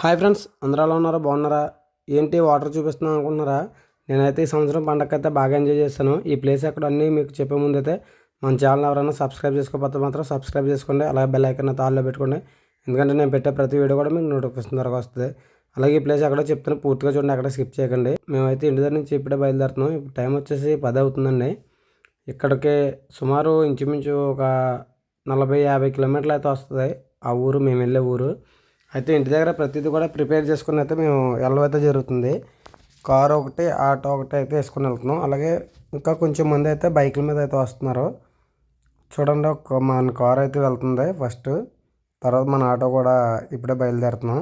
Hi friends అందరూ ఎలా ఉన్నారా? బాగున్నారా? ఏంటి వాటర్ చూపిస్తున్నాను అనుకుంటున్నారా? నేనైతే ఈ సంవత్సరం పండగ అయితే బాగా ఎంజాయ్ చేశాను ఈ ప్లేస్ ఎక్కడ అన్నీ మీకు చెప్పే ముందు అయితే మన ఛానల్ ఎవరైనా సబ్స్క్రైబ్ చేసుకోకపోతే మాత్రం సబ్స్క్రైబ్ చేసుకోండి. అలాగే బెల్ ఐకన్ తాళ్ళలో పెట్టుకోండి. ఎందుకంటే నేను పెట్టే ప్రతి వీడియో కూడా మీకు నోటిఫికేషన్ ద్వారా వస్తుంది. అలాగే ఈ ప్లేస్ ఎక్కడో చెప్తాను పూర్తిగా చూడండి అక్కడ స్కిప్ చేయకండి. మేమైతే ఇంటి దగ్గర నుంచి ఇప్పుడే బయలుదేరుతున్నాం. ఇప్పుడు టైం వచ్చేసి పది అవుతుందండి. ఇక్కడికి సుమారు ఇంచుమించు ఒక నలభై యాభై కిలోమీటర్లు అయితే వస్తుంది. ఆ ఊరు మేము వెళ్ళే ఊరు. అయితే ఇంటి దగ్గర ప్రతిదీ కూడా ప్రిపేర్ చేసుకుని అయితే మేము వెళ్ళవైతే జరుగుతుంది. కారు ఒకటి ఆటో ఒకటి అయితే వేసుకుని వెళ్తున్నాం. అలాగే ఇంకా కొంచెం మంది అయితే బైకుల మీద అయితే వస్తున్నారు. చూడండి ఒక మన కారు అయితే వెళ్తుంది ఫస్ట్. తర్వాత మన ఆటో కూడా ఇప్పుడే బయలుదేరుతున్నాం.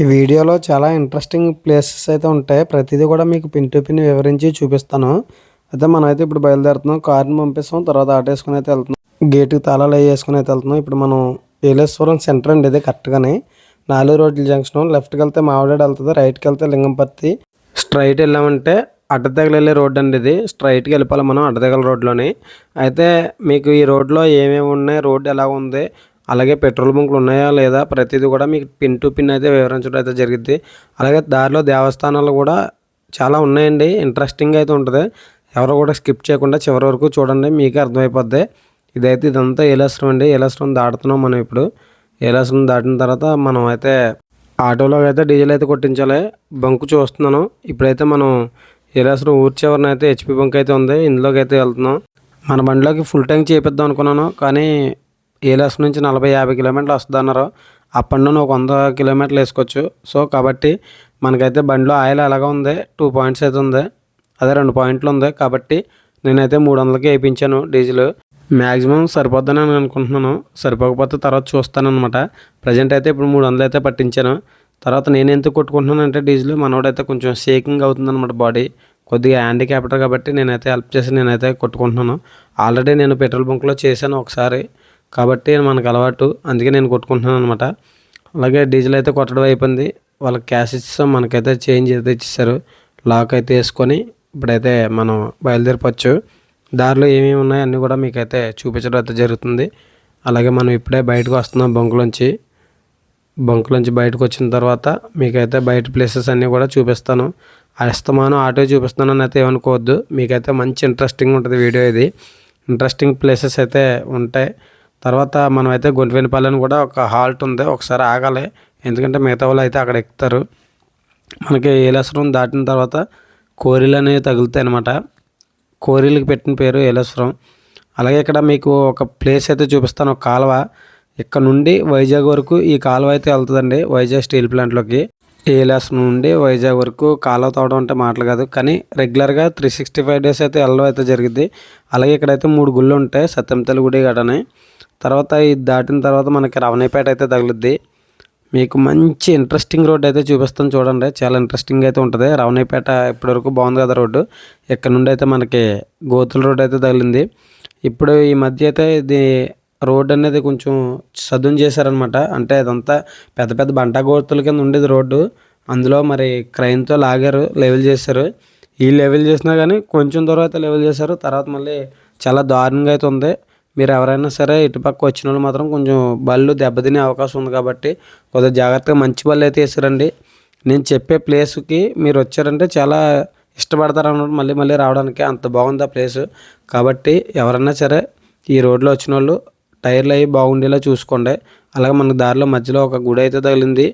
ఈ వీడియోలో చాలా ఇంట్రెస్టింగ్ ప్లేసెస్ అయితే ఉంటాయి. ప్రతిదీ కూడా మీకు పిన్ టు పిన్ వివరించి చూపిస్తాను. అయితే మనం అయితే ఇప్పుడు బయలుదేరుతున్నాం. కార్ని పంపిస్తాం. తర్వాత ఆటో వేసుకుని అయితే వెళ్తున్నాం. గేటుకి తాళాలు వేసుకుని అయితే వెళ్తున్నాం. ఇప్పుడు మనం ఏలేశ్వరం సెంటర్ అండి ఇది కరెక్ట్గానే. నాలుగు రోడ్ల జంక్షన్. లెఫ్ట్కి వెళ్తే మామిడాడు వెళ్తుంది రైట్కి వెళ్తే లింగంపర్తి. స్ట్రైట్ వెళ్ళామంటే అడ్డదగలు వెళ్ళే రోడ్ అండి ఇది. స్ట్రైట్కి వెళ్ళిపోవాలి మనం అడ్డదగల రోడ్లోని. అయితే మీకు ఈ రోడ్లో ఏమేమి ఉన్నాయి రోడ్డు ఎలా ఉంది అలాగే పెట్రోల్ బంకులు ఉన్నాయా లేదా ప్రతిదీ కూడా మీకు పిన్ టు పిన్ అయితే వివరించడం అయితే జరిగింది అలాగే దారిలో దేవస్థానాలు కూడా చాలా ఉన్నాయండి. ఇంట్రెస్టింగ్ అయితే ఉంటుంది. ఎవరు కూడా స్కిప్ చేయకుండా చివరి వరకు చూడండి మీకే అర్థమైపోద్ది. ఇదైతే ఇదంతా ఏలాశ్రం అండి. ఏలాశ్రం దాటుతున్నాం మనం ఇప్పుడు. ఏలాసం దాటిన తర్వాత మనం అయితే ఆటోలో అయితే డీజిల్ అయితే కొట్టించాలి. బంకు చూస్తున్నాను. ఇప్పుడైతే మనం ఏలాసం ఊరి చివరిన అయితే హెచ్పి బంక్ అయితే ఉంది. ఇందులోకి అయితే వెళ్తున్నాం. మన బండిలోకి ఫుల్ ట్యాంక్ చేపిద్దాం అనుకున్నాను. కానీ ఏలాసం నుంచి నలభై యాభై కిలోమీటర్లు వస్తుంది అన్నారు. నుండి ఒక వంద కిలోమీటర్లు వేసుకోవచ్చు. సో కాబట్టి మనకైతే బండిలో ఆయిల్ ఎలాగా ఉంది. టూ పాయింట్స్ అయితే ఉంది. అదే రెండు పాయింట్లు ఉంది. కాబట్టి నేనైతే మూడు వందలకి వేయించాను డీజిల్. మ్యాక్సిమం సరిపోద్దని నేను అనుకుంటున్నాను. సరిపోకపోతే తర్వాత చూస్తానమాట ప్రజెంట్ అయితే ఇప్పుడు మూడు వందలు అయితే పట్టించాను. తర్వాత నేను ఎందుకు కొట్టుకుంటున్నాను అంటే డీజిల్ మనోడైతే కొంచెం షేకింగ్ అవుతుందన్నమాట బాడీ. కొద్దిగా హ్యాండిక్యాప్టర్ కాబట్టి నేనైతే హెల్ప్ చేసి నేనైతే కొట్టుకుంటున్నాను. ఆల్రెడీ నేను పెట్రోల్ బంక్లో చేశాను ఒకసారి. కాబట్టి మనకు అలవాటు. అందుకే నేను కొట్టుకుంటున్నాను అనమాట అలాగే డీజిల్ అయితే కొట్టడం అయిపోయింది. వాళ్ళకి క్యాష్ ఇచ్చేసాం. మనకైతే చేంజ్ అయితే ఇచ్చేసారు. లాక్ అయితే వేసుకొని ఇప్పుడైతే మనం బయలుదేరిపోవచ్చు. దారిలో ఏమేమి ఉన్నాయో అన్నీ కూడా మీకైతే చూపించడం అయితే జరుగుతుంది. అలాగే మనం ఇప్పుడే బయటకు వస్తున్నాం బంకులోంచి. బంకులోంచి బయటకు వచ్చిన తర్వాత మీకైతే బయట ప్లేసెస్ అన్నీ కూడా చూపిస్తాను. అస్తమానం ఆటో చూపిస్తున్నాను అని అయితే ఏమనుకోవద్దు. మీకైతే మంచి ఇంట్రెస్టింగ్ ఉంటుంది వీడియో ఇది. ఇంట్రెస్టింగ్ ప్లేసెస్ అయితే ఉంటాయి. తర్వాత మనమైతే అయితే కూడా ఒక హాల్ట్ ఉంది. ఒకసారి ఆగాలి. ఎందుకంటే మిగతా వాళ్ళు అయితే అక్కడ ఎక్కుతారు. మనకి ఏలేశ్వరం దాటిన తర్వాత కోరిలు అనేవి తగులుతాయి అనమాట కోరిలకి పెట్టిన పేరు ఏలేశ్వరం. అలాగే ఇక్కడ మీకు ఒక ప్లేస్ అయితే చూపిస్తాను ఒక కాలువ. ఇక్కడ నుండి వైజాగ్ వరకు ఈ కాలువ అయితే వెళ్తుందండి వైజాగ్ స్టీల్ ప్లాంట్లోకి. ఏలాస్ నుండి వైజాగ్ వరకు కాలువ తవ్వడం అంటే మాటలు కాదు కానీ రెగ్యులర్గా త్రీ సిక్స్టీ ఫైవ్ డేస్ అయితే వెళ్ళడం అయితే జరిగింది అలాగే ఇక్కడైతే మూడు గుళ్ళు ఉంటాయి సత్యంతల్లి గుడి గడని తర్వాత ఇది దాటిన తర్వాత మనకి రవణిపేట అయితే తగులుద్ది. మీకు మంచి ఇంట్రెస్టింగ్ రోడ్ అయితే చూపిస్తాను చూడండి. చాలా ఇంట్రెస్టింగ్ అయితే ఉంటుంది. రవణిపేట ఇప్పటివరకు బాగుంది కదా రోడ్డు. ఇక్కడ నుండి అయితే మనకి గోతుల రోడ్ అయితే తగిలింది. ఇప్పుడు ఈ మధ్య అయితే ఇది రోడ్ అనేది కొంచెం సదును చేశారనమాట అంటే అదంతా పెద్ద పెద్ద బంటా గోతుల కింద ఉండేది రోడ్డు. అందులో మరి క్రైన్తో లాగారు లెవెల్ చేశారు. ఈ లెవెల్ చేసినా కానీ కొంచెం తర్వాత లెవెల్ చేశారు. తర్వాత మళ్ళీ చాలా దారుణంగా అయితే ఉంది. మీరు ఎవరైనా సరే ఇటుపక్క వచ్చిన వాళ్ళు మాత్రం కొంచెం బళ్ళు దెబ్బతినే అవకాశం ఉంది కాబట్టి కొద్దిగా జాగ్రత్తగా మంచి బళ్ళు అయితే వేసారండి. నేను చెప్పే ప్లేస్కి మీరు వచ్చారంటే చాలా ఇష్టపడతారు అన్నమాట మళ్ళీ మళ్ళీ రావడానికి అంత బాగుంది ఆ ప్లేస్. కాబట్టి ఎవరైనా సరే ఈ రోడ్లో వచ్చిన వాళ్ళు టైర్లు అవి బాగుండేలా చూసుకోండి. అలాగే మనకు దారిలో మధ్యలో ఒక గుడి అయితే తగిలింది.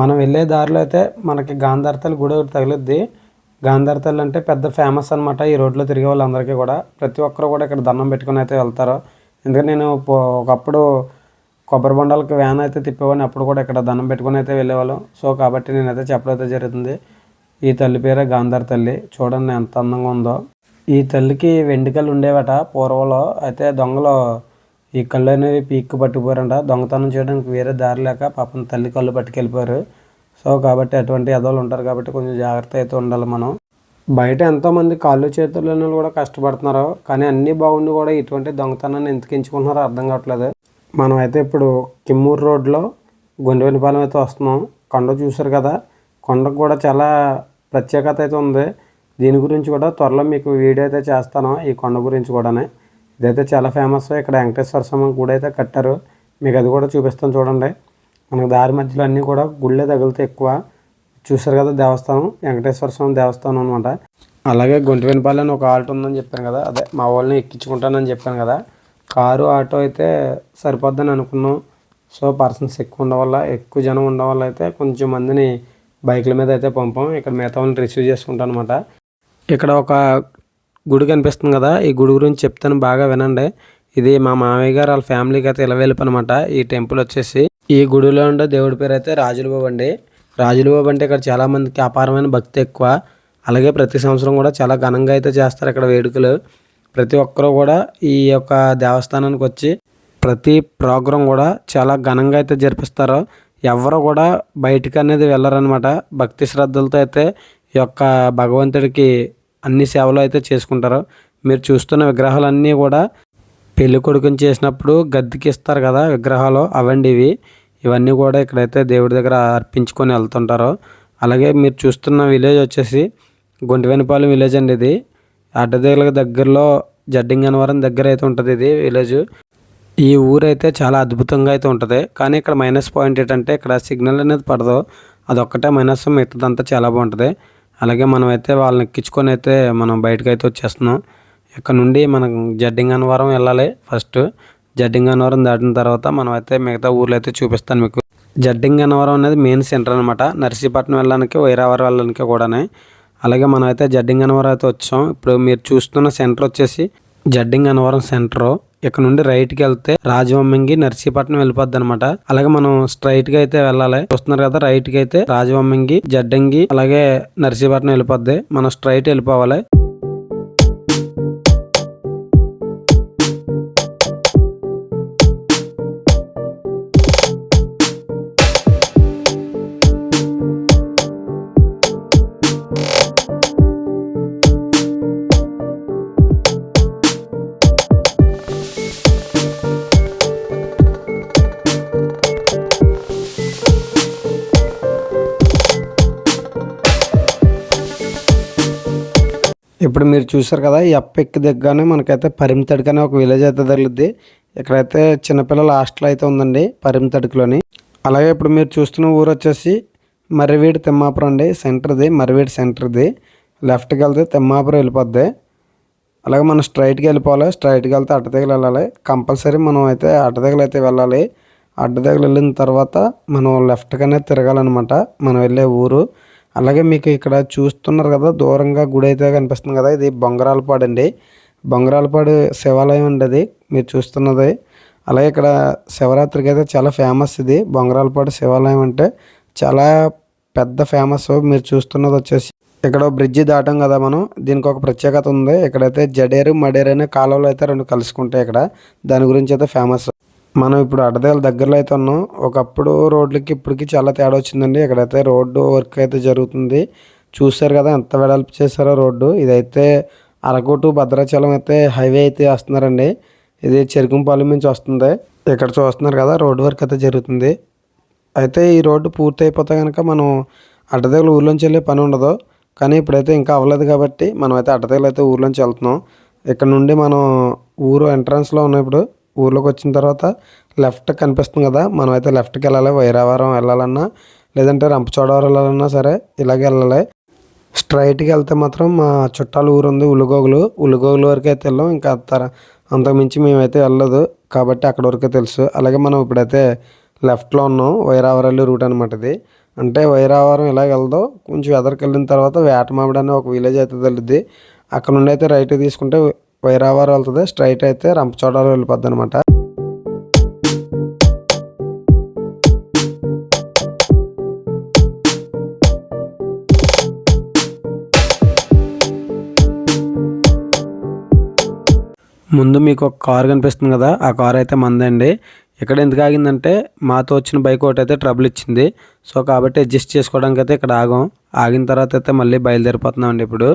మనం వెళ్ళే దారిలో అయితే మనకి గాంధారతల్లి గుడి ఒకటి తగిలిద్ది. గాంధారతల్లి అంటే పెద్ద ఫేమస్ అనమాట ఈ రోడ్లో తిరిగే వాళ్ళందరికీ కూడా. ప్రతి ఒక్కరు కూడా ఇక్కడ దండం పెట్టుకుని అయితే వెళ్తారు. ఎందుకంటే నేను ఒకప్పుడు కొబ్బరి బొండాలకి వ్యాన్ అయితే తిప్పేవాడిని. అప్పుడు కూడా ఇక్కడ దండం పెట్టుకుని అయితే వెళ్ళేవాళ్ళం. సో కాబట్టి నేనైతే చెప్పడం జరుగుతుంది ఈ తల్లి పేరే గాంధార్ తల్లి. చూడండి ఎంత అందంగా ఉందో. ఈ తల్లికి వెండి ఉండేవట పూర్వంలో. అయితే దొంగలు ఈ కళ్ళు అనేవి పీక్కు పట్టుకుపోయారంట. దొంగతనం చేయడానికి వేరే దారి లేక పాపం తల్లి కళ్ళు పట్టుకెళ్ళిపోయారు. సో కాబట్టి అటువంటి ఎదవలు ఉంటారు కాబట్టి కొంచెం జాగ్రత్త అయితే ఉండాలి మనం. బయట ఎంతోమంది కాళ్ళు చేతులు కూడా కష్టపడుతున్నారు. కానీ అన్నీ బాగుండి కూడా ఇటువంటి దొంగతనాన్ని ఎందుకు ఎంచుకుంటున్నారో అర్థం కావట్లేదు. మనం అయితే ఇప్పుడు కిమ్మూరు రోడ్లో గుండెవెనిపాలెం అయితే వస్తున్నాం. కొండ చూసారు కదా. కొండకు కూడా చాలా ప్రత్యేకత అయితే ఉంది. దీని గురించి కూడా త్వరలో మీకు వీడియో అయితే చేస్తాను ఈ కొండ గురించి కూడానే. ఇదైతే చాలా ఫేమస్ ఇక్కడ వెంకటేశ్వర స్వామి గుడి అయితే కట్టారు. మీకు అది కూడా చూపిస్తాను చూడండి. మనకు దారి మధ్యలో అన్నీ కూడా గుళ్ళే తగులుతాయి ఎక్కువ. చూసారు కదా దేవస్థానం? వెంకటేశ్వర స్వామి దేవస్థానం అనమాట అలాగే గుంటవెనపాలెం ఒక ఆటో ఉందని చెప్పాను కదా. అదే మా వాళ్ళని ఎక్కించుకుంటానని చెప్పాను కదా. కారు ఆటో అయితే సరిపోద్దని అనుకున్నాం. సో పర్సన్స్ ఎక్కువ ఉండడం వల్ల ఎక్కువ జనం ఉండడం వల్ల అయితే కొంచెం మందిని బైక్ల మీద అయితే పంపాం. ఇక్కడ మిగతా వాళ్ళని రిసీవ్ చేసుకుంటాం అనమాట ఇక్కడ ఒక గుడి కనిపిస్తుంది కదా ఈ గుడి గురించి చెప్తాను బాగా వినండి. ఇది మా మామయ్య గారు వాళ్ళ ఫ్యామిలీకి అయితే ఇలా అనమాట ఈ టెంపుల్ వచ్చేసి ఈ గుడిలో ఉండే దేవుడి పేరు అయితే రాజుల బాబు అండి. రాజుల బాబు అంటే ఇక్కడ చాలామందికి అపారమైన భక్తి ఎక్కువ. అలాగే ప్రతి సంవత్సరం కూడా చాలా ఘనంగా అయితే చేస్తారు ఇక్కడ వేడుకలు. ప్రతి ఒక్కరూ కూడా ఈ యొక్క దేవస్థానానికి వచ్చి ప్రతి ప్రోగ్రాం కూడా చాలా ఘనంగా అయితే జరిపిస్తారు. ఎవరు కూడా బయటికి అనేది వెళ్ళరనమాట భక్తి శ్రద్ధలతో అయితే ఈ యొక్క భగవంతుడికి అన్ని సేవలు అయితే చేసుకుంటారు. మీరు చూస్తున్న విగ్రహాలన్నీ కూడా పెళ్ళి కొడుకుని చేసినప్పుడు గద్దెకి ఇస్తారు కదా విగ్రహాలు అవండి ఇవి. ఇవన్నీ కూడా ఇక్కడైతే దేవుడి దగ్గర అర్పించుకొని వెళ్తుంటారు. అలాగే మీరు చూస్తున్న విలేజ్ వచ్చేసి గుంటివెనపాలెం విలేజ్ అండి ఇది. అడ్డదేగుల దగ్గరలో జడ్డింగ్ అనవరం దగ్గర అయితే ఉంటుంది ఇది విలేజ్. ఈ ఊరు అయితే చాలా అద్భుతంగా అయితే ఉంటుంది. కానీ ఇక్కడ మైనస్ పాయింట్ ఏంటంటే ఇక్కడ సిగ్నల్ అనేది పడదు. అదొక్కటే మైనస్ మిగతాదంతా చాలా బాగుంటుంది. అలాగే మనం అయితే వాళ్ళని ఎక్కించుకొని అయితే మనం బయటకు అయితే వచ్చేస్తున్నాం. ఇక్కడ నుండి మనం జడ్డింగ్ అన్నవరం వెళ్ళాలి ఫస్ట్. జడ్డింగ్ అన్నవరం దాటిన తర్వాత మనం అయితే మిగతా ఊర్లు అయితే చూపిస్తాను మీకు. జడ్డింగ్ అన్నవరం అనేది మెయిన్ సెంటర్ అనమాట నర్సీపట్నం వెళ్ళడానికి వైరావరం వెళ్ళడానికి కూడానే. అలాగే మనం అయితే జడ్డింగ్ అన్నవరం అయితే వచ్చాం. ఇప్పుడు మీరు చూస్తున్న సెంటర్ వచ్చేసి జడ్డింగ్ అన్నవరం ఇక్కడ నుండి రైట్కి వెళ్తే రాజవమ్మంగి నర్సీపట్నం వెళ్ళిపోద్ది అనమాట అలాగే మనం స్ట్రైట్గా అయితే వెళ్ళాలి. చూస్తున్నారు కదా రైట్కి అయితే రాజవమ్మంగి జడ్డంగి అలాగే నర్సీపట్నం వెళ్ళిపోద్ది. మనం స్ట్రైట్ వెళ్ళిపోవాలి. ఇప్పుడు మీరు చూసారు కదా ఈ అప్ప ఎక్కి దిగ్గానే మనకైతే పరిమితడికి అనే ఒక విలేజ్ అయితే తగిలిద్ది. ఇక్కడైతే చిన్నపిల్లల హాస్టల్ అయితే ఉందండి పరిమితడికిలోని అలాగే ఇప్పుడు మీరు చూస్తున్న ఊరు వచ్చేసి మర్రివీడి తిమ్మాపురం అండి. సెంటర్ది మర్రివీడి సెంటర్ది. లెఫ్ట్కి వెళ్తే తిమ్మాపురం వెళ్ళిపోద్ది. అలాగే మనం స్ట్రైట్కి వెళ్ళిపోవాలి. స్ట్రైట్కి వెళ్తే అడ్డదగలు వెళ్ళాలి. కంపల్సరీ మనం అయితే అడ్డదగలు అయితే వెళ్ళాలి. అడ్డదగలు వెళ్ళిన తర్వాత మనం లెఫ్ట్గానే తిరగాలన్నమాట. మనం వెళ్ళే ఊరు. అలాగే మీకు ఇక్కడ చూస్తున్నారు కదా దూరంగా గుడి అయితే కనిపిస్తుంది కదా ఇది బొంగరాలపాడు అండి. బొంగరాలపాడు శివాలయం అండి అది మీరు చూస్తున్నది. అలాగే ఇక్కడ శివరాత్రికి అయితే చాలా ఫేమస్ ఇది బొంగరాలపాడు శివాలయం అంటే చాలా పెద్ద ఫేమస్. మీరు చూస్తున్నది వచ్చేసి ఇక్కడ బ్రిడ్జి దాటాం కదా మనం దీనికి ఒక ప్రత్యేకత ఉంది. ఇక్కడైతే జడేరు మడేరు అనే కాలువలు అయితే రెండు కలుసుకుంటాయి ఇక్కడ దాని గురించి అయితే ఫేమస్. మనం ఇప్పుడు అడ్డదేల దగ్గరలో అయితే ఉన్నాం. ఒకప్పుడు రోడ్లకి ఇప్పటికి చాలా తేడా వచ్చిందండి. ఇక్కడైతే రోడ్డు వర్క్ అయితే జరుగుతుంది చూశారు కదా ఎంత వెడల్పు చేశారో రోడ్డు. ఇదైతే అరకోటు భద్రాచలం అయితే హైవే అయితే వస్తున్నారండి. ఇది చెరుకుంపాలెం నుంచి వస్తుంది. ఇక్కడ చూస్తున్నారు కదా రోడ్డు వర్క్ అయితే జరుగుతుంది. అయితే ఈ రోడ్డు పూర్తి అయిపోతే కనుక మనం అడ్డదేగుల ఊర్లోంచి వెళ్ళే పని ఉండదు. కానీ ఇప్పుడైతే ఇంకా అవ్వలేదు కాబట్టి మనం అయితే అడ్డదేగులు అయితే ఊర్లోంచి వెళ్తున్నాం. ఇక్కడ నుండి మనం ఊరు ఎంట్రన్స్లో ఉన్నాం ఇప్పుడు. ఊర్లోకి వచ్చిన తర్వాత లెఫ్ట్ కనిపిస్తుంది కదా మనం అయితే లెఫ్ట్కి వెళ్ళాలి. వైరావరం వెళ్ళాలన్నా లేదంటే రంపచోడవరం వెళ్ళాలన్నా సరే ఇలాగే వెళ్ళాలి. స్ట్రైట్కి వెళ్తే మాత్రం మా చుట్టాల ఊరు ఉంది ఉలుగోగులు. ఉలుగోగులు వరకు అయితే వెళ్ళాం. ఇంకా తర అంతకుమించి మేమైతే వెళ్ళలేదు. కాబట్టి అక్కడ వరకే తెలుసు. అలాగే మనం ఇప్పుడైతే లెఫ్ట్లో ఉన్నాం. వైరావరల్లి రూట్ అనమాట ఇది. అంటే వైరావరం ఇలా వెళ్దాం కొంచెం ఎదరికి వెళ్ళిన తర్వాత వేటమామిడి అనే ఒక విలేజ్ అయితే తెలుద్ది. అక్కడ నుండి అయితే రైట్ తీసుకుంటే వైరావరం వెళ్తుంది. స్ట్రైట్ అయితే రంపచోడవరం వెళ్ళిపోద్ది అనమాట ముందు మీకు ఒక కార్ కనిపిస్తుంది కదా ఆ కార్ అయితే మందండి. ఇక్కడ ఎందుకు ఆగిందంటే మాతో వచ్చిన బైక్ ఒకటి అయితే ట్రబుల్ ఇచ్చింది. సో కాబట్టి అడ్జస్ట్ చేసుకోవడానికి అయితే ఇక్కడ ఆగాం. ఆగిన తర్వాత అయితే మళ్ళీ బయలుదేరిపోతున్నాం అండి ఇప్పుడు.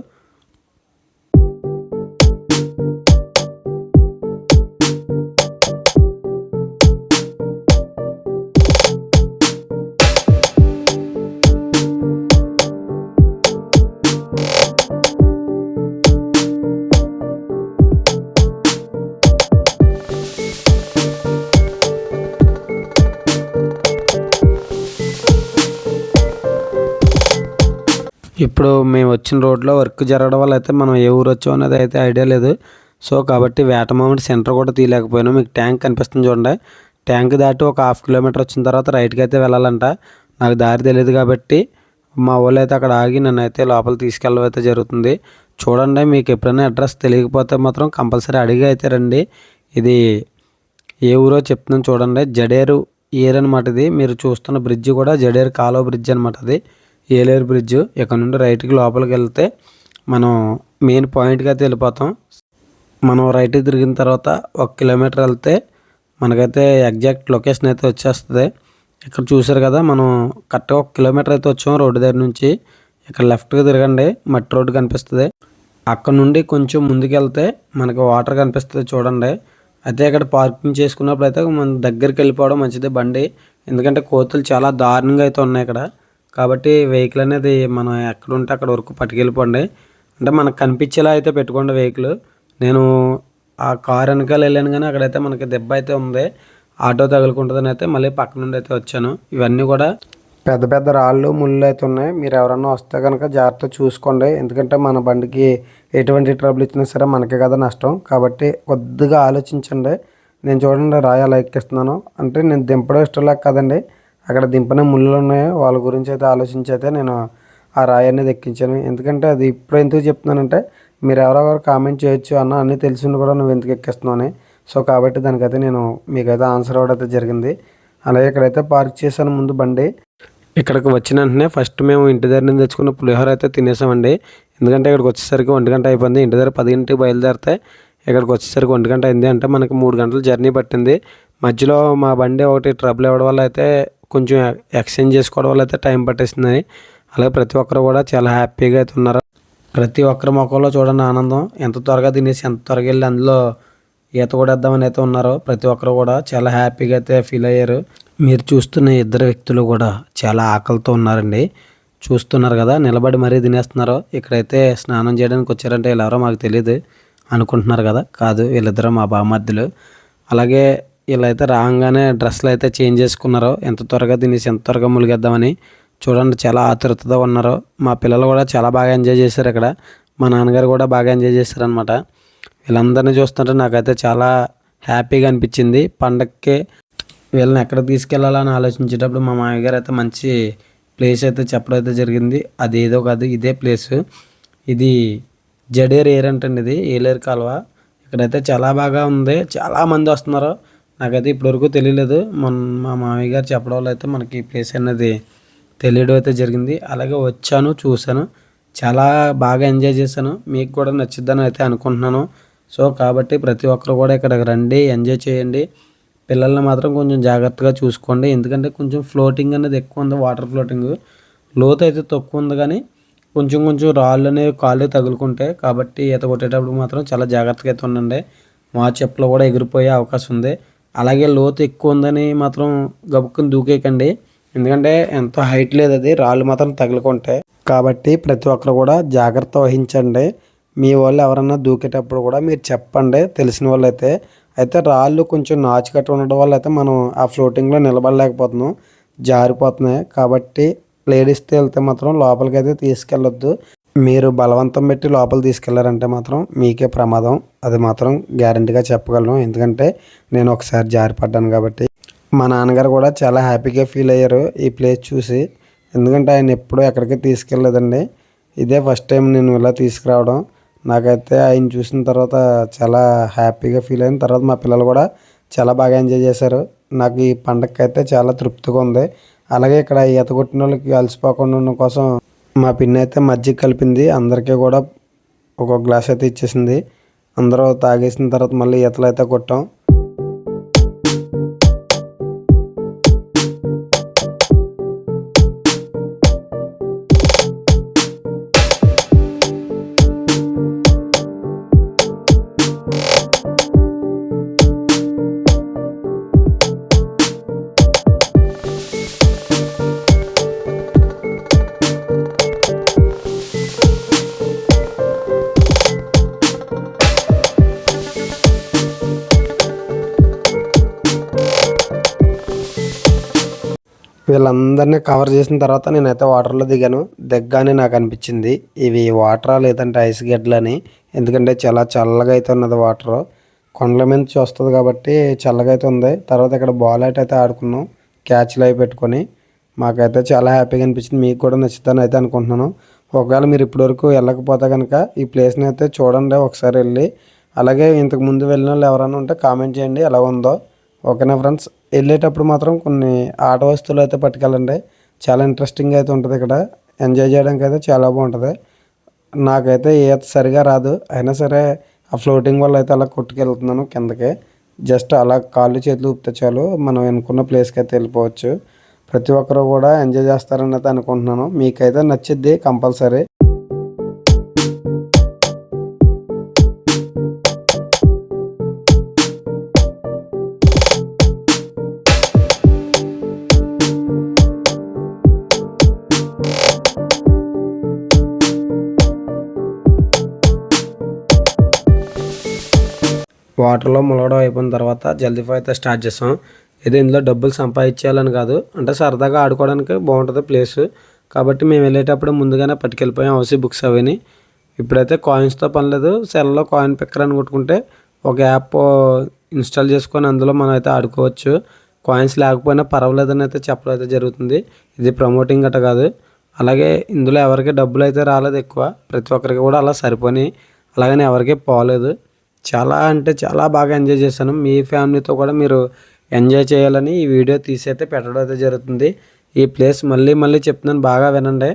ఇప్పుడు మేము వచ్చిన రోడ్లో వర్క్ జరగడం వల్ల అయితే మనం ఏ ఊరు వచ్చాం అనేది అయితే ఐడియా లేదు. సో కాబట్టి వేటమామిడి సెంటర్ కూడా తీయలేకపోయాను. మీకు ట్యాంక్ కనిపిస్తుంది చూడండి. ట్యాంక్ దాటి ఒక హాఫ్ కిలోమీటర్ వచ్చిన తర్వాత రైట్కి అయితే వెళ్ళాలంట. నాకు దారి తెలియదు కాబట్టి మా వాళ్ళు అయితే అక్కడ ఆగి నన్ను అయితే లోపల తీసుకెళ్ళడం అయితే జరుగుతుంది. చూడండి మీకు ఎప్పుడైనా అడ్రస్ తెలియకపోతే మాత్రం కంపల్సరీ అడిగి అయితే రండి. ఇది ఏ ఊరో చెప్తున్నాను చూడండి. జడేరు ఏర్ అనమాట ఇది. మీరు చూస్తున్న బ్రిడ్జ్ కూడా జడేరు కాలువ బ్రిడ్జ్ అనమాట అది. ఏలేరు బ్రిడ్జ్ ఇక్కడ నుండి రైట్కి లోపలికి వెళ్తే మనం మెయిన్ పాయింట్కి అయితే వెళ్ళిపోతాం. మనం రైట్కి తిరిగిన తర్వాత ఒక కిలోమీటర్ వెళ్తే మనకైతే ఎగ్జాక్ట్ లొకేషన్ అయితే వచ్చేస్తుంది. ఇక్కడ చూసారు కదా మనం కరెక్ట్గా ఒక కిలోమీటర్ అయితే వచ్చాం రోడ్డు దగ్గర నుంచి. ఇక్కడ లెఫ్ట్గా తిరగండి మట్టి రోడ్డు కనిపిస్తుంది. అక్కడ నుండి కొంచెం ముందుకు వెళ్తే మనకి వాటర్ కనిపిస్తుంది చూడండి. అయితే ఇక్కడ పార్కింగ్ చేసుకున్నప్పుడు అయితే మన దగ్గరికి వెళ్ళిపోవడం మంచిది బండి. ఎందుకంటే కోతులు చాలా దారుణంగా అయితే ఉన్నాయి ఇక్కడ. కాబట్టి వెహికల్ అనేది మనం ఎక్కడ ఉంటే అక్కడ వరకు పట్టుకెళ్ళిపోండి. అంటే మనకు కనిపించేలా అయితే పెట్టుకోండి వెహికల్ నేను ఆ కార్ వెనకాల వెళ్ళాను కానీ అక్కడైతే మనకి దెబ్బ అయితే ఉంది. ఆటో తగులుకుంటుందని అయితే మళ్ళీ పక్క నుండి అయితే వచ్చాను. ఇవన్నీ కూడా పెద్ద పెద్ద రాళ్ళు ముళ్ళు అయితే ఉన్నాయి. మీరు ఎవరన్నా వస్తే కనుక జాగ్రత్త చూసుకోండి. ఎందుకంటే మన బండికి ఎటువంటి ట్రబుల్ ఇచ్చినా సరే మనకే కదా నష్టం. కాబట్టి కొద్దిగా ఆలోచించండి. నేను చూడండి రాయి అలా ఎక్కిస్తున్నాను అంటే నేను దింపడం ఇష్టం లేక కదండి. అక్కడ దింపిన ముళ్ళు ఉన్నాయో. వాళ్ళ గురించి అయితే ఆలోచించి అయితే నేను ఆ రాయి అనేది ఎక్కించాను ఎందుకంటే అది ఇప్పుడు ఎందుకు చెప్తున్నానంటే మీరు ఎవరెవరు కామెంట్ చేయొచ్చు అన్న అన్నీ తెలిసి కూడా నువ్వు ఎందుకు ఎక్కిస్తున్నావు సో కాబట్టి దానికైతే నేను మీకైతే ఆన్సర్ అవ్వడం అయితే జరిగింది. అలాగే ఇక్కడైతే పార్క్ చేశాను ముందు బండి. ఇక్కడికి వచ్చిన వెంటనే ఫస్ట్ మేము ఇంటి దగ్గర నుంచి తెచ్చుకున్న పులిహోర అయితే తినేసామండి. ఎందుకంటే ఇక్కడికి వచ్చేసరికి ఒంటి గంట అయిపోయింది. ఇంటి దగ్గర పది గంటకి బయలుదేరితే ఇక్కడికి వచ్చేసరికి ఒంటి గంట అయింది అంటే మనకి మూడు గంటల జర్నీ పట్టింది. మధ్యలో మా బండి ఒకటి ట్రబుల్ ఇవ్వడం వల్ల అయితే కొంచెం ఎక్స్చేంజ్ చేసుకోవడం వల్ల అయితే టైం పట్టేస్తుంది అలాగే ప్రతి ఒక్కరు కూడా చాలా హ్యాపీగా అయితే ఉన్నారు. ప్రతి ఒక్కరి ముఖంలో చూడండి ఆనందం. ఎంత త్వరగా తినేసి ఎంత త్వరగా వెళ్ళి అందులో ఈత కూడా వేద్దామని అయితే ఉన్నారు ప్రతి ఒక్కరు కూడా చాలా హ్యాపీగా అయితే ఫీల్ అయ్యారు. మీరు చూస్తున్న ఇద్దరు వ్యక్తులు కూడా చాలా ఆకలితో ఉన్నారండి. చూస్తున్నారు కదా నిలబడి మరీ తినేస్తున్నారు. ఇక్కడైతే స్నానం చేయడానికి వచ్చారంటే ఎవరో మాకు తెలియదు అనుకుంటున్నారు కదా. కాదు వీళ్ళిద్దరూ మా బామర్థులు అలాగే వీళ్ళైతే రాగానే డ్రెస్సులు అయితే చేంజ్ చేసుకున్నారు ఎంత త్వరగా తినేసి ఎంత త్వరగా ములిగేద్దామని చూడండి చాలా ఆతురతతో ఉన్నారు. మా పిల్లలు కూడా చాలా బాగా ఎంజాయ్ చేశారు ఇక్కడ. మా నాన్నగారు కూడా బాగా ఎంజాయ్ చేశారనమాట వీళ్ళందరినీ చూస్తుంటే నాకైతే చాలా హ్యాపీగా అనిపించింది. పండక్కి వీళ్ళని ఎక్కడ తీసుకెళ్ళాలని ఆలోచించేటప్పుడు మా మామయ్యగారు అయితే మంచి ప్లేస్ అయితే చెప్పడం అయితే జరిగింది. అది ఏదో కాదు ఇదే ప్లేస్. ఇది జడేర్ ఏర్ అంటండి ఇది ఏలేరు కాలువ. ఇక్కడైతే చాలా బాగా ఉంది. చాలా మంది వస్తున్నారు. నాకైతే ఇప్పటివరకు తెలియలేదు. మన మా మామయ్య గారు చెప్పడం వల్ల అయితే మనకి ప్లేస్ అనేది తెలియడం అయితే జరిగింది. అలాగే వచ్చాను చూశాను. చాలా బాగా ఎంజాయ్ చేశాను. మీకు కూడా నచ్చిద్దని అయితే అనుకుంటున్నాను. సో కాబట్టి ప్రతి ఒక్కరు కూడా ఇక్కడికి రండి ఎంజాయ్ చేయండి. పిల్లల్ని మాత్రం కొంచెం జాగ్రత్తగా చూసుకోండి. ఎందుకంటే కొంచెం ఫ్లోటింగ్ అనేది ఎక్కువ ఉంది వాటర్ ఫ్లోటింగ్. లోతు అయితే తక్కువ ఉంది కానీ కొంచెం కొంచెం రాళ్ళు అనేవి కాళ్ళు తగులుకుంటాయి కాబట్టి ఈత కొట్టేటప్పుడు మాత్రం చాలా జాగ్రత్తగా అయితే ఉండండి. మా చెప్పులు కూడా ఎగిరిపోయే అవకాశం ఉంది. అలాగే లోతు ఎక్కువ ఉందని మాత్రం గబుక్కుని దూకేయకండి. ఎందుకంటే ఎంతో హైట్ లేదు అది రాళ్ళు మాత్రం తగులుకుంటాయి కాబట్టి ప్రతి ఒక్కరు కూడా జాగ్రత్త వహించండి. మీ వాళ్ళు ఎవరన్నా దూకేటప్పుడు కూడా మీరు చెప్పండి తెలిసిన వాళ్ళు అయితే అయితే రాళ్ళు కొంచెం నాచుకట్టు ఉండడం వల్ల అయితే మనం ఆ ఫ్లోటింగ్లో నిలబడలేకపోతున్నాం జారిపోతున్నాయి. కాబట్టి లేడీస్తో వెళ్తే మాత్రం లోపలికి అయితే తీసుకెళ్ళొద్దు. మీరు బలవంతం పెట్టి లోపల తీసుకెళ్ళారంటే మాత్రం మీకే ప్రమాదం. అది మాత్రం గ్యారంటీగా చెప్పగలను. ఎందుకంటే నేను ఒకసారి జారిపడ్డాను కాబట్టి. మా నాన్నగారు కూడా చాలా హ్యాపీగా ఫీల్ అయ్యారు ఈ ప్లేస్ చూసి. ఎందుకంటే ఆయన ఎప్పుడూ ఎక్కడికి తీసుకెళ్ళలేదండి ఇదే ఫస్ట్ టైం నేను ఇలా తీసుకురావడం. నాకైతే ఆయన చూసిన తర్వాత చాలా హ్యాపీగా ఫీల్ అయిన తర్వాత మా పిల్లలు కూడా చాలా బాగా ఎంజాయ్ చేశారు. నాకు ఈ పండగకి అయితే చాలా తృప్తిగా ఉంది. అలాగే ఇక్కడ ఈత కొట్టిన వాళ్ళకి అలసిపోకుండా ఉండడం కోసం మా పిన్ని అయితే మజ్జిగ కలిపింది. అందరికీ కూడా ఒక్కొక్క గ్లాస్ అయితే ఇచ్చేసింది. అందరూ తాగేసిన తర్వాత మళ్ళీ ఈతలు అయితే కొట్టాం. వీళ్ళందరినీ కవర్ చేసిన తర్వాత నేనైతే వాటర్లో దిగాను. దిగ్గానే నాకు అనిపించింది. ఇవి వాటరా లేదంటే ఐస్ గడ్డలని ఎందుకంటే చాలా చల్లగా అయితే ఉన్నది వాటర్ కొండల మీద చూస్తుంది కాబట్టి చల్లగా అయితే ఉంది. తర్వాత ఇక్కడ బాల్ అయితే అయితే ఆడుకున్నాం. క్యాచ్లు అవి పెట్టుకొని. మాకైతే చాలా హ్యాపీగా అనిపించింది. మీకు కూడా నచ్చుతాను అయితే అనుకుంటున్నాను. ఒకవేళ మీరు ఇప్పటివరకు వెళ్ళకపోతే కనుక ఈ ప్లేస్ని అయితే చూడండి. ఒకసారి వెళ్ళి. అలాగే ఇంతకు ముందు వెళ్ళిన వాళ్ళు ఎవరైనా ఉంటే కామెంట్ చేయండి. ఎలా ఉందో. ఓకేనా ఫ్రెండ్స్? వెళ్ళేటప్పుడు మాత్రం కొన్ని ఆట వస్తువులు అయితే పట్టుకెళ్ళండి. చాలా ఇంట్రెస్టింగ్ అయితే ఉంటుంది ఇక్కడ. ఎంజాయ్ చేయడానికి అయితే చాలా బాగుంటుంది. నాకైతే ఈత సరిగా రాదు. అయినా సరే ఆ ఫ్లోటింగ్ వల్ల అయితే అలా కొట్టుకెళ్తున్నాను కిందకి. జస్ట్ అలా కాళ్ళు చేతులు ఊపితే చాలు. మనం అనుకున్న ప్లేస్కి అయితే వెళ్ళిపోవచ్చు. ప్రతి ఒక్కరు కూడా ఎంజాయ్ చేస్తారని అయితే అనుకుంటున్నాను. మీకైతే నచ్చిద్ది కంపల్సరీ. వాటర్లో ములగడం అయిపోయిన తర్వాత జల్దీఫా అయితే స్టార్ట్ చేస్తాం. ఇది ఇందులో డబ్బులు సంపాదించాలని కాదు. అంటే సరదాగా ఆడుకోవడానికి బాగుంటుంది ప్లేస్. కాబట్టి మేము వెళ్ళేటప్పుడు ముందుగానే పట్టుకెళ్ళిపోయాం హౌసీ బుక్స్ అవిని. ఇప్పుడైతే కాయిన్స్తో పని లేదు. సెల్లో కాయిన్ పిక్కర్ అని కొట్టుకుంటే ఒక యాప్ ఇన్స్టాల్ చేసుకొని అందులో మనం అయితే ఆడుకోవచ్చు. కాయిన్స్ లేకపోయినా పర్వాలేదని అయితే చెప్పడం అయితే జరుగుతుంది. ఇది ప్రమోటింగ్ గట కాదు. అలాగే ఇందులో ఎవరికి డబ్బులు అయితే రాలేదు ఎక్కువ. ప్రతి ఒక్కరికి కూడా అలా సరిపోయి అలాగని ఎవరికి పోలేదు. చాలా అంటే చాలా బాగా ఎంజాయ్ చేశాను. మీ ఫ్యామిలీతో కూడా మీరు ఎంజాయ్ చేయాలని ఈ వీడియో తీసి అయితే పెట్టడం అయితే జరుగుతుంది. ఈ ప్లేస్ మళ్ళీ మళ్ళీ చెప్తున్నాను బాగా వినండి.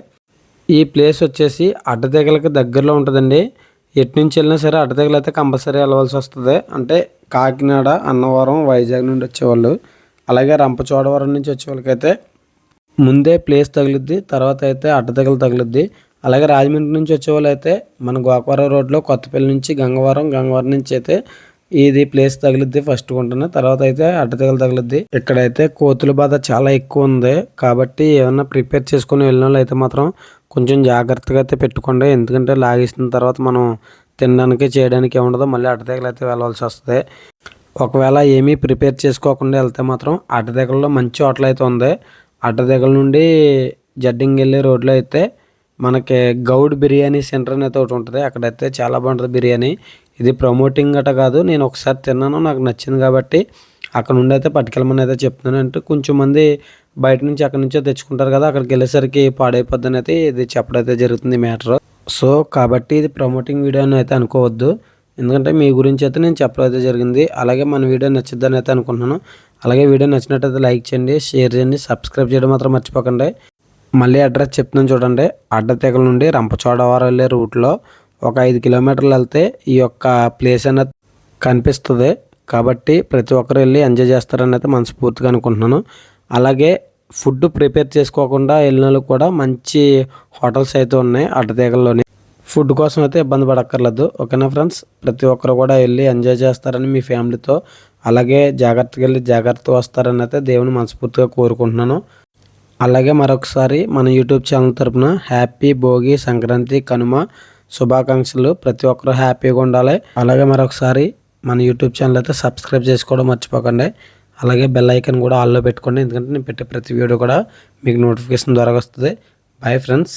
ఈ ప్లేస్ వచ్చేసి అడ్డతెగలకు దగ్గరలో ఉంటుందండి. ఎటు నుంచి వెళ్ళినా సరే అడ్డతెగలు అయితే కంపల్సరీ వెళ్ళవలసి వస్తుంది. అంటే కాకినాడ అన్నవరం వైజాగ్ నుండి వచ్చేవాళ్ళు. అలాగే రంపచోడవరం నుంచి వచ్చే వాళ్ళకైతే ముందే ప్లేస్ తగులుద్ది తర్వాత అయితే అడ్డతెగలు తగులుద్ది. అలాగే రాజమండ్రి నుంచి వచ్చేవాళ్ళు అయితే మన గోకవరం రోడ్లో కొత్తపల్లి నుంచి గంగవరం గంగవరం నుంచి అయితే ఇది ప్లేస్ తగిలిద్ది. ఫస్ట్ కొంటున్నా తర్వాత అయితే అడ్డతెగలు తగిలిద్ది. ఇక్కడైతే కోతుల బాధ చాలా ఎక్కువ ఉంది. కాబట్టి ఏమన్నా ప్రిపేర్ చేసుకుని వెళ్ళిన వాళ్ళు అయితే మాత్రం కొంచెం జాగ్రత్తగా అయితే పెట్టుకోండి. ఎందుకంటే లాగేసిన తర్వాత మనం తినడానికి చేయడానికి ఏముండదు మళ్ళీ అడ్డతెగలు అయితే వెళ్ళవలసి వస్తుంది. ఒకవేళ ఏమీ ప్రిపేర్ చేసుకోకుండా వెళ్తే మాత్రం అడ్డతెగల్లో మంచి హోటల్ అయితే ఉంది. అడ్డతెగల నుండి జడ్డింగ్ వెళ్ళే రోడ్లో అయితే మనకి గౌడ్ బిర్యానీ సెంటర్ అనేది ఒకటి ఉంటుంది. అక్కడైతే చాలా బాగుంటుంది బిర్యానీ. ఇది ప్రమోటింగ్ గట కాదు నేను ఒకసారి తిన్నాను నాకు నచ్చింది కాబట్టి అక్కడ నుండి అయితే పట్టుకెళ్ళమని అయితే చెప్తున్నాను. అంటే కొంచెం మంది బయట నుంచి అక్కడ నుంచే తెచ్చుకుంటారు కదా అక్కడికి వెళ్ళేసరికి పాడైపోద్దని అయితే ఇది చెప్పడం అయితే జరుగుతుంది మ్యాటర్. సో కాబట్టి ఇది ప్రమోటింగ్ వీడియో అని అయితే అనుకోవద్దు. ఎందుకంటే మీ గురించి అయితే నేను చెప్పడం అయితే జరిగింది. అలాగే మన వీడియో నచ్చిద్దని అయితే అనుకుంటున్నాను. అలాగే వీడియో నచ్చినట్టయితే లైక్ చేయండి షేర్ చేయండి సబ్స్క్రైబ్ చేయడం మాత్రం మర్చిపోకండి. మళ్ళీ అడ్రస్ చెప్తున్నాను చూడండి. అడ్డతెగల నుండి రంపచోడవరం వెళ్ళే రూట్లో ఒక ఐదు కిలోమీటర్లు వెళ్తే ఈ యొక్క ప్లేస్ అనేది కనిపిస్తుంది. కాబట్టి ప్రతి ఒక్కరు వెళ్ళి ఎంజాయ్ చేస్తారని అయితే మనస్ఫూర్తిగా అనుకుంటున్నాను. అలాగే ఫుడ్ ప్రిపేర్ చేసుకోకుండా వెళ్ళిన కూడా మంచి హోటల్స్ అయితే ఉన్నాయి అడ్డతీగల్లోని. ఫుడ్ కోసం అయితే ఇబ్బంది పడక్కర్లేదు. ఓకేనా ఫ్రెండ్స్? ప్రతి ఒక్కరు కూడా వెళ్ళి ఎంజాయ్ చేస్తారని మీ ఫ్యామిలీతో. అలాగే జాగ్రత్తగా వెళ్ళి జాగ్రత్తగా వస్తారని అయితే దేవుని మనస్ఫూర్తిగా కోరుకుంటున్నాను. అలాగే మరొకసారి మన యూట్యూబ్ ఛానల్ తరపున హ్యాపీ భోగి సంక్రాంతి కనుమ శుభాకాంక్షలు. ప్రతి ఒక్కరూ హ్యాపీగా ఉండాలి. అలాగే మరొకసారి మన యూట్యూబ్ ఛానల్ అయితే సబ్స్క్రైబ్ చేసుకోవడం మర్చిపోకండి. అలాగే బెల్ ఐకన్ కూడా ఆల్లో పెట్టుకోండి. ఎందుకంటే నేను పెట్టే ప్రతి వీడియో కూడా మీకు నోటిఫికేషన్ ద్వారా వస్తుంది. Bye friends